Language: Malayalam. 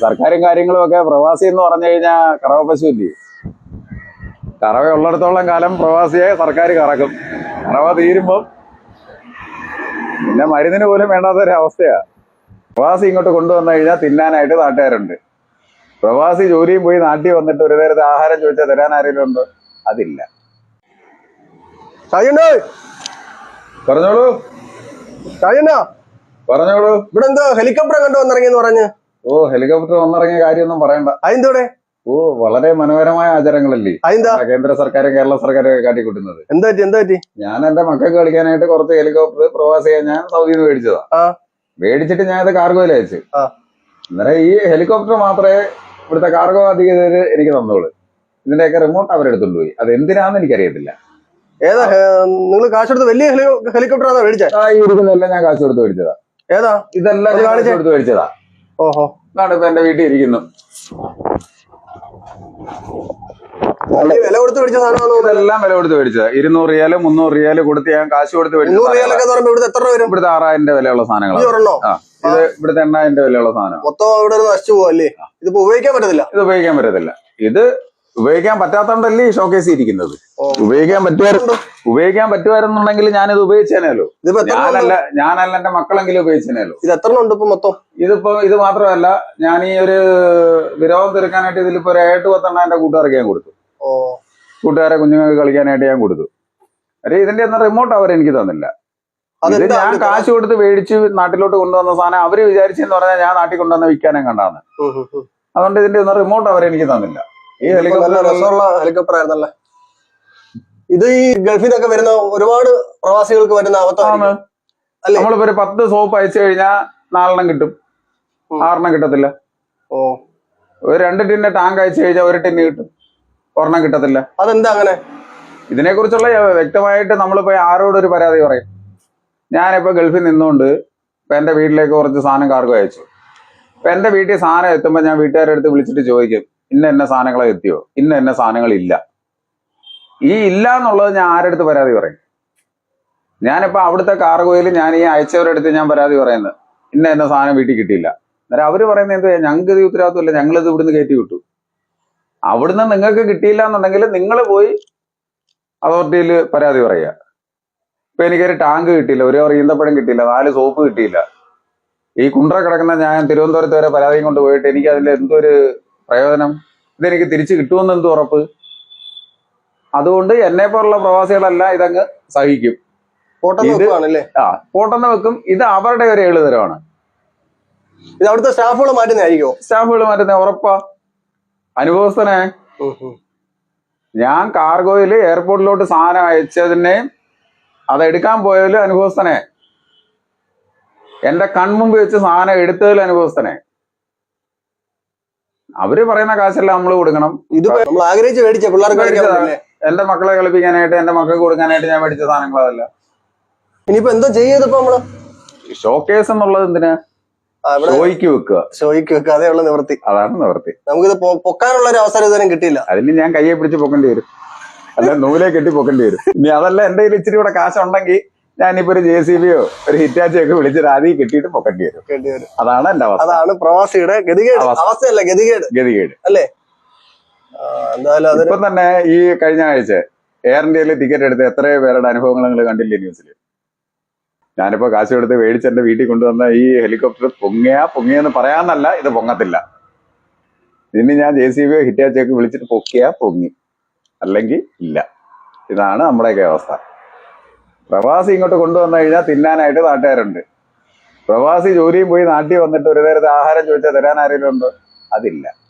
സർക്കാരും കാര്യങ്ങളും ഒക്കെ പ്രവാസി എന്ന് പറഞ്ഞു കഴിഞ്ഞാൽ കറവ പശു ഇല്ലേ കറവ ഉള്ളിടത്തോളം കാലം പ്രവാസിയെ സർക്കാർ കറക്കും. കറവ തീരുമ്പം പിന്നെ മരുന്നിന് പോലും വേണ്ടാത്തൊരവസ്ഥയാണ് പ്രവാസി ഇങ്ങോട്ട് കൊണ്ടുവന്നു കഴിഞ്ഞാൽ തിന്നാനായിട്ട് നാട്ടുകാരുണ്ട്. പ്രവാസി ജോലിയും പോയി നാട്ടിൽ വന്നിട്ട് ഒരു നേരത്തെ ആഹാരം ചോദിച്ചാൽ തരാൻ ആരെങ്കിലും ഉണ്ടോ? അതില്ല. പറഞ്ഞോളൂ. പറഞ്ഞോളൂ. ഇവിടെ എന്തോ ഹെലികോപ്റ്റർ കണ്ടു വന്നിറങ്ങിയെന്ന് പറഞ്ഞ്. ഓ ഹെലികോപ്റ്റർ വന്നിറങ്ങിയ കാര്യമൊന്നും പറയണ്ട. അതിന്റെ ഓ വളരെ മനോഹരമായ ആചാരങ്ങളല്ലേ? അതെന്താ? കേന്ദ്ര സർക്കാരും കേരള സർക്കാരും ഒക്കെ കാട്ടിക്കൂട്ടുന്നത്. എന്താ പറ്റി? എന്താ പറ്റി? ഞാൻ എന്റെ മക്കൾക്ക് കളിക്കാനായിട്ട് കുറച്ച് ഹെലികോപ്റ്റർ പ്രവാസിയെ ഞാൻ സൗദിയിൽ നിന്ന് മേടിച്ചതാ. മേടിച്ചിട്ട് ഞാൻ ഇത് കാർഗോയിൽ അയച്ചു. അന്നേരം ഈ ഹെലികോപ്റ്റർ മാത്രമേ ഇവിടുത്തെ കാർഗോ അധികൃതർ എനിക്ക് തന്നോളൂ. ഇതിന്റെയൊക്കെ റിമോട്ട് അവരെടുത്തോണ്ട് പോയി അത് എന്തിനാന്ന് എനിക്കറിയത്തില്ല. ഏതാ? നിങ്ങൾ കാശെടുത്ത് വലിയ ഹെലികോപ്റ്റർ ആണോ മേടിച്ചത് ആ ഈ ഇരിക്കുന്നതെല്ലാം ഞാൻ കാശ് കൊടുത്ത് മേടിച്ചതാ. ഏതാ? ഇതെല്ലാം കാണിച്ചെടുത്ത് മേടിച്ചതാ. ഓഹോ. ഇതാണ് ഇപ്പൊ എന്റെ വീട്ടിൽ ഇരിക്കുന്നു. വില കൊടുത്ത് മേടിച്ച സാധനമാണോ ഇതെല്ലാം വില കൊടുത്ത് മേടിച്ചത്. ഇരുന്നൂറ് റിയാൽ മുന്നൂറ് റിയാൽ കൊടുത്ത് ഞാൻ കാശ് കൊടുത്ത് മേടിച്ചു എത്ര വരും? ഇവിടുത്തെ ആറായിരം രൂപ വിലയുള്ള സാധനങ്ങൾ സാധനങ്ങളാണ് ഇത് ഇവിടുത്തെ എണ്ണായിരം രൂപ വിലയുള്ള സാധനം മൊത്തം ഇവിടെ നശിച്ചു പോവല്ലേ? ഇതിപ്പോ ഉപയോഗിക്കാൻ പറ്റത്തില്ല. ഇത് ഉപയോഗിക്കാൻ പറ്റത്തില്ല. ഇത് ഉപയോഗിക്കാൻ പറ്റാത്തോണ്ടല്ലേ ഈ ഷോക്കേസ് ഇരിക്കുന്നത്? ഉപയോഗിക്കാൻ പറ്റുമായിരുന്നു ഉപയോഗിക്കാൻ പറ്റുമായിരുന്നുണ്ടെങ്കിൽ ഞാനിത് ഉപയോഗിച്ചേനല്ലോ ഞാനല്ല ഞാനല്ല എന്റെ മക്കളെങ്കിലും ഉപയോഗിച്ചേനല്ലോ ഇത് എത്ര ഉണ്ട് ഇപ്പൊ മൊത്തം? ഇതിപ്പോ ഇത് മാത്രമല്ല ഞാൻ ഈ ഒരു വിരോധം തീർക്കാനായിട്ട് ഇതിലിപ്പോ ഒരു ഏട്ട് പത്തെണ്ണം എന്റെ കൂട്ടുകാർക്ക് ഞാൻ കൊടുത്തു. കൂട്ടുകാരെ കുഞ്ഞുങ്ങൾക്ക് കളിക്കാനായിട്ട് ഞാൻ കൊടുത്തു. അരെ ഇതിന്റെ ഒന്നും റിമോട്ട് അവർ എനിക്ക് തന്നില്ല. ഇത് ഞാൻ കാശ് കൊടുത്ത് മേടിച്ച് നാട്ടിലോട്ട് കൊണ്ടുവന്ന സാധനം അവർ വിചാരിച്ചെന്ന് പറഞ്ഞാൽ ഞാൻ നാട്ടിൽ കൊണ്ടുവന്ന് വിൽക്കാനും കണ്ടാന്ന്. അതുകൊണ്ട് ഇതിന്റെ ഒന്നും റിമോട്ട് അവർ എനിക്ക് തന്നില്ല. ഈ നല്ല രസമുള്ള ഹെലികോപ്റ്റർ ആയിരുന്നല്ലേ ഇത് ഈ ഗൾഫിൽ നിന്നൊക്കെ വരുന്ന ഒരുപാട് പ്രവാസികൾക്ക് വരുന്ന അല്ലേ? നമ്മളിപ്പോ ഒരു പത്ത് സോപ്പ് അയച്ചു കഴിഞ്ഞാൽ നാലെണ്ണം കിട്ടും. ആറെണ്ണം കിട്ടത്തില്ല. ഓ. ഒരു രണ്ട് ടിന്നെ ടാങ്ക് അയച്ചു കഴിഞ്ഞാൽ ഒരു ടിന്ന് കിട്ടും. ഒരെണ്ണം കിട്ടത്തില്ല. അതെന്താ അങ്ങനെ? ഇതിനെ കുറിച്ചുള്ള വ്യക്തമായിട്ട് നമ്മളിപ്പോ ആരോട് ഒരു പരാതി പറയും. ഞാനിപ്പോ ഗൾഫിൽ നിന്നുകൊണ്ട് ഇപ്പൊ എന്റെ വീട്ടിലേക്ക് കുറച്ച് സാധനം കാർഗോ അയച്ചു. ഇപ്പൊ എന്റെ വീട്ടിൽ സാധനം എത്തുമ്പോൾ ഞാൻ വീട്ടുകാരുടെ അടുത്ത് വിളിച്ചിട്ട് ചോദിക്കും. ഇന്ന എന്ന സാധനങ്ങളെ എത്തിയോ? ഇന്ന എന്ന സാധനങ്ങൾ ഇല്ല ഈ ഇല്ല എന്നുള്ളത് ഞാൻ ആരെടുത്ത് പരാതി പറയും? ഞാനിപ്പോ അവിടുത്തെ കാർഗോയിൽ ഞാൻ ഈ അയച്ചവരുടെ അടുത്ത് ഞാൻ പരാതി പറയുന്നത്. ഇന്ന എന്ന സാധനം വീട്ടിൽ കിട്ടിയില്ല. അന്നേരം അവർ പറയുന്നത് എന്താ ഞങ്ങൾക്ക് ഇത് ഉത്തരവാദിത്വമില്ല ഞങ്ങളിത് ഇവിടുന്ന് കയറ്റി വിട്ടു. അവിടുന്ന് നിങ്ങൾക്ക് കിട്ടിയില്ല എന്നുണ്ടെങ്കിൽ നിങ്ങൾ പോയി അതോറിറ്റിയിൽ പരാതി പറയുക. ഇപ്പൊ എനിക്കൊരു ടാങ്ക് കിട്ടിയില്ല ഒരു ഈന്തപ്പഴം കിട്ടിയില്ല നാല് സോപ്പ് കിട്ടിയില്ല. ഈ കുണ്ട്ര കിടക്കുന്ന ഞാൻ തിരുവനന്തപുരത്ത് വരെ പരാതിയും കൊണ്ട് പോയിട്ട് എനിക്ക് അതിൽ എന്തോ ഒരു പ്രയോജനം? ഇതെനിക്ക് തിരിച്ചു കിട്ടുമെന്ന് എന്ത് ഉറപ്പ്? അതുകൊണ്ട് എന്നെ പോലുള്ള പ്രവാസികളല്ല ഇതങ്ങ് സഹിക്കും. ഇത് ആ പോട്ടെന്ന് വെക്കും. ഇത് അവരുടെ ഒരു എളുതരമാണ് ഇത് അവിടുത്തെ സ്റ്റാഫുകൾ മാറ്റുന്നതായിരിക്കോ സ്റ്റാഫുകൾ മാറ്റുന്ന ഉറപ്പാ. അനുഭവസ്ഥനെ ഞാൻ കാർഗോയിൽ എയർപോർട്ടിലോട്ട് സാധനം അയച്ചതിനെ അതെടുക്കാൻ പോയതിൽ അനുഭവസ്ഥനെ. എന്റെ കൺമുമ്പ് വെച്ച് സാധനം എടുത്തതിൽ അനുഭവസ്ഥനെ. അവർ പറയുന്ന കാശെല്ലാം നമ്മൾ കൊടുക്കണം. ഇത് നമ്മൾ ആഗ്രഹിച്ച് മേടിച്ച പിള്ളേർക്ക് എന്റെ മക്കളെ കളിപ്പിക്കാനായിട്ട് എന്റെ മക്കൾക്ക് കൊടുക്കാനായിട്ട് ഞാൻ മേടിച്ച സാധനങ്ങൾ അതല്ല. ഇനിയിപ്പോ എന്തോ ചെയ്തപ്പോ നമ്മൾ? ഷോക്കേസ് എന്നുള്ളത് എന്തിനാ? ഷോയ്ക്ക് വെക്കുക. ഷോയ്ക്ക് വെക്കുക. അതേ ഉള്ള നിവൃത്തി. അതാണ് നിവൃത്തി. നമുക്ക് ഇത് പൊക്കാനുള്ള ഒരു അവസരം ഇതുവരെ കിട്ടിയില്ല. അതിന് ഞാൻ കയ്യെ പിടിച്ച് പൊക്കേണ്ടി വരും. അല്ല നൂലെ കെട്ടി പൊക്കേണ്ടി വരും. ഇനി അതല്ല എന്റെ കയ്യിൽ ഇച്ചിരി കൂടെ കാശുണ്ടെങ്കിൽ ഞാനിപ്പോ ഒരു ജെ സി ബിയോ ഒരു ഹിറ്റാച്ചിയോ ഒക്കെ വിളിച്ചിട്ട് ആദ്യം കെട്ടിയിട്ട് പൊക്കേണ്ടി വരും. അതാണ് എന്റെ അവസ്ഥ. അതാണ് പ്രവാസിയുടെ ഗതികേട്. അവസ്ഥ. അവസ്ഥയല്ല ഗതികേട്. ഗതികേട്. അല്ലേ? ഇപ്പൊ തന്നെ ഈ കഴിഞ്ഞ ആഴ്ച എയർ ഇന്ത്യയിൽ ടിക്കറ്റ് എടുത്ത് എത്രയോ പേരുടെ അനുഭവങ്ങൾ നിങ്ങൾ കണ്ടില്ലേ ന്യൂസിൽ ഞാനിപ്പോ കാശ് കൊടുത്ത് മേടിച്ച് എന്റെ വീട്ടിൽ കൊണ്ടുവന്ന ഈ ഹെലികോപ്റ്റർ പൊങ്ങിയാ പൊങ്ങിയെന്ന് പറയാന്നല്ല ഇത് പൊങ്ങത്തില്ല. ഇനി ഞാൻ ജെ സി ബിയോ ഹിറ്റാച്ചൊക്കെ വിളിച്ചിട്ട് പൊക്കിയാ പൊങ്ങി. അല്ലെങ്കിൽ ഇല്ല. ഇതാണ് നമ്മുടെയൊക്കെ അവസ്ഥ. പ്രവാസി ഇങ്ങോട്ട് കൊണ്ടുവന്നു കഴിഞ്ഞാൽ തിന്നാനായിട്ട് നാട്ടുകാരുണ്ട്. പ്രവാസി ജോലിയും പോയി നാട്ടിൽ വന്നിട്ട് ഒരു നേരത്തെ ആഹാരം ചോദിച്ചാൽ തരാൻ ആരെങ്കിലും ഉണ്ടോ? അതില്ല.